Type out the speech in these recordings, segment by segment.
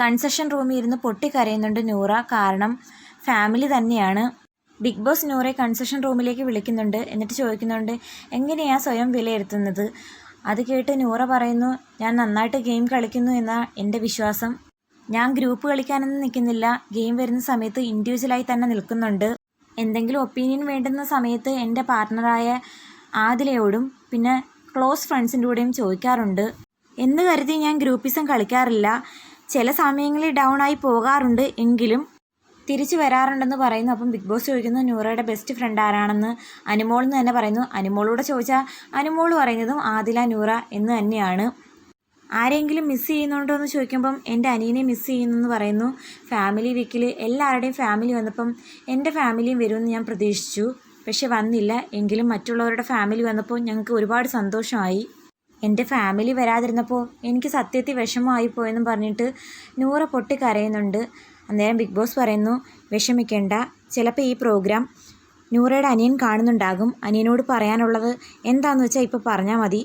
Concession റൂമിൽ ഇരുന്ന് പൊട്ടിക്കരയുന്നുണ്ട് നൂറ. കാരണം ഫാമിലി തന്നെയാണ്. ബിഗ് ബോസ് നൂറെ കൺസെഷൻ റൂമിലേക്ക് വിളിക്കുന്നുണ്ട്. എന്നിട്ട് ചോദിക്കുന്നുണ്ട് എങ്ങനെയാ സ്വയം വിലയിരുത്തുന്നത്? അത് കേട്ട് നൂറ പറയുന്നു ഞാൻ നന്നായിട്ട് ഗെയിം കളിക്കുന്നു എന്ന എന്റെ വിശ്വാസം. ഞാൻ ഗ്രൂപ്പ് കളിക്കാനൊന്നും നിൽക്കുന്നില്ല. ഗെയിം വരുന്ന സമയത്ത് ഇൻഡിവിജ്വലായി തന്നെ നിൽക്കുന്നുണ്ട്. എന്തെങ്കിലും ഒപ്പീനിയൻ വേണ്ടുന്ന സമയത്ത് എന്റെ പാർട്ട്ണറായ ആദിലയോടും പിന്നെ ക്ലോസ് ഫ്രണ്ട്സിന്റെ കൂടെയും ചോദിക്കാറുണ്ട്. എന്ന് കരുതി ഞാൻ ഗ്രൂപ്പിസം കളിക്കാറില്ല. ചില സമയങ്ങളിൽ ഡൗൺ ആയി പോകാറുണ്ട് എങ്കിലും തിരിച്ചു വരാറുണ്ടെന്ന് പറയുന്നു. അപ്പം ബിഗ് ബോസ് ചോദിക്കുന്നു നൂറയുടെ ബെസ്റ്റ് ഫ്രണ്ട് ആരാണെന്ന്? അനുമോൾ എന്ന് തന്നെ പറയുന്നു. അനുമോളോട് ചോദിച്ചാൽ അനുമോൾ പറയുന്നതും ആദില നൂറ എന്ന് തന്നെയാണ്. ആരെങ്കിലും മിസ് ചെയ്യുന്നുണ്ടോ എന്ന് ചോദിക്കുമ്പം എന്റെ അനിയനെ മിസ് ചെയ്യുന്നു എന്ന് പറയുന്നു ഫാമിലി വീക്കിൽ എല്ലാവരുടെയും ഫാമിലി വന്നപ്പം എന്റെ ഫാമിലിയും വരുമെന്ന് ഞാൻ പ്രതീക്ഷിച്ചു. പക്ഷെ വന്നില്ല. എങ്കിലും മറ്റുള്ളവരുടെ ഫാമിലി വന്നപ്പോൾ ഞങ്ങൾക്ക് ഒരുപാട് സന്തോഷമായി. എന്റെ ഫാമിലി വരാതിരുന്നപ്പോൾ എനിക്ക് സത്യത്തിൽ പോയെന്ന് പറഞ്ഞിട്ട് നൂറ പൊട്ടി കരയുന്നുണ്ട്. അന്നേരം ബിഗ് ബോസ് പറയുന്നു വിഷമിക്കേണ്ട ചിലപ്പോൾ ഈ പ്രോഗ്രാം നൂറയുടെ അനിയൻ കാണുന്നുണ്ടാകും. അനിയനോട് പറയാനുള്ളത് എന്താണെന്ന് വെച്ചാൽ ഇപ്പോൾ പറഞ്ഞാൽ മതി.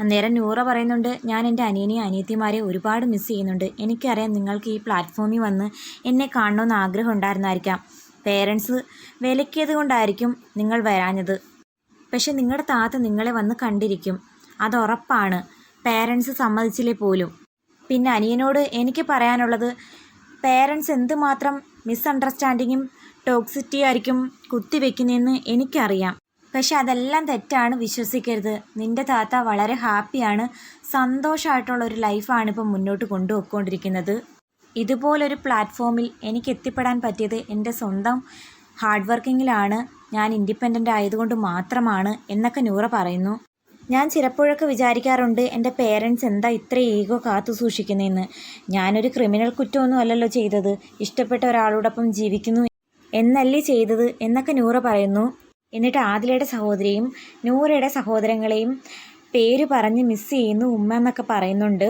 അന്നേരം നൂറ പറയുന്നുണ്ട് ഞാൻ എന്റെ അനിയനെയും അനിയത്തിമാരെ ഒരുപാട് മിസ് ചെയ്യുന്നുണ്ട്. എനിക്കറിയാം നിങ്ങൾക്ക് ഈ പ്ലാറ്റ്ഫോമിൽ വന്ന് എന്നെ കാണണമെന്ന് ആഗ്രഹം ഉണ്ടായിരുന്നായിരിക്കാം. പേരൻസ് വിലക്കിയത് കൊണ്ടായിരിക്കും നിങ്ങൾ വരാഞ്ഞത്. പക്ഷെ നിങ്ങളുടെ താത്ത നിങ്ങളെ വന്ന് കണ്ടിരിക്കും. അത് ഉറപ്പാണ് പേരൻസ് സമ്മതിച്ചില്ലേ പോലും. പിന്നെ അനിയനോട് എനിക്ക് പറയാനുള്ളത് പേരൻസ് എന്തുമാത്രം മിസ്അണ്ടർസ്റ്റാൻഡിങ്ങും ടോക്സിറ്റി ആയിരിക്കും കുത്തിവെക്കുന്നതെന്ന് എനിക്കറിയാം. പക്ഷെ അതെല്ലാം തെറ്റാണ് വിശ്വസിക്കരുത്. നിന്റെ താത്ത വളരെ ഹാപ്പിയാണ്. സന്തോഷമായിട്ടുള്ള ഒരു ലൈഫാണ് ഇപ്പം മുന്നോട്ട് കൊണ്ടുപോയിക്കൊണ്ടിരിക്കുന്നത്. ഇതുപോലൊരു പ്ലാറ്റ്ഫോമിൽ എനിക്ക് എത്തിപ്പെടാൻ പറ്റിയത് എന്റെ സ്വന്തം ഹാർഡ് വർക്കിങ്ങിലാണ് ഞാൻ ഇൻഡിപെൻഡന്റ് ആയതുകൊണ്ട് മാത്രമാണ് എന്നൊക്കെ നൂറ പറയുന്നു. ഞാൻ ചിലപ്പോഴൊക്കെ വിചാരിക്കാറുണ്ട് എന്റെ പേരൻസ് എന്താ ഇത്ര ഈഗോ കാത്തു സൂക്ഷിക്കുന്നതെന്ന് ഞാനൊരു ക്രിമിനൽ കുറ്റമൊന്നും അല്ലല്ലോ ചെയ്തത്. ഇഷ്ടപ്പെട്ട ഒരാളോടൊപ്പം ജീവിക്കുന്നു എന്നല്ലേ ചെയ്തത് എന്നൊക്കെ നൂറ പറയുന്നു. എന്നിട്ട് ആദിലയുടെ സഹോദരിയും നൂറയുടെ സഹോദരങ്ങളെയും പേര് പറഞ്ഞ് മിസ് ചെയ്യുന്നു ഉമ്മ എന്നൊക്കെ പറയുന്നുണ്ട്.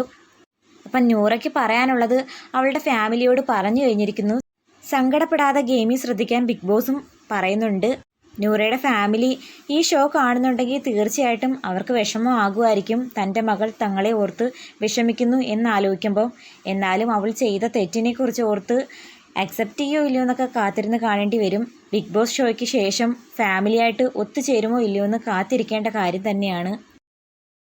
അപ്പം നൂറയ്ക്ക് പറയാനുള്ളത് അവളുടെ ഫാമിലിയോട് പറഞ്ഞു കഴിഞ്ഞിരിക്കുന്നു. സങ്കടപ്പെടാതെ ഗെയിമിൽ ശ്രദ്ധിക്കാൻ ബിഗ് ബോസും പറയുന്നുണ്ട്. നൂറയുടെ ഫാമിലി ഈ ഷോ കാണുന്നുണ്ടെങ്കിൽ തീർച്ചയായിട്ടും അവർക്ക് വിഷമം ആകുമായിരിക്കും. തന്റെ മകൾ തങ്ങളെ ഓർത്ത് വിഷമിക്കുന്നു എന്നാലോചിക്കുമ്പോൾ എന്നാലും അവൾ ചെയ്ത തെറ്റിനെക്കുറിച്ച് ഓർത്ത് അക്സെപ്റ്റ് ചെയ്യോ ഇല്ലയോ എന്നൊക്കെ കാത്തിരുന്ന് കാണേണ്ടി വരും. ബിഗ് ബോസ് ഷോയ്ക്ക് ശേഷം ഫാമിലിയായിട്ട് ഒത്തുചേരുമോ ഇല്ലയോ എന്ന് കാത്തിരിക്കേണ്ട കാര്യം തന്നെയാണ്.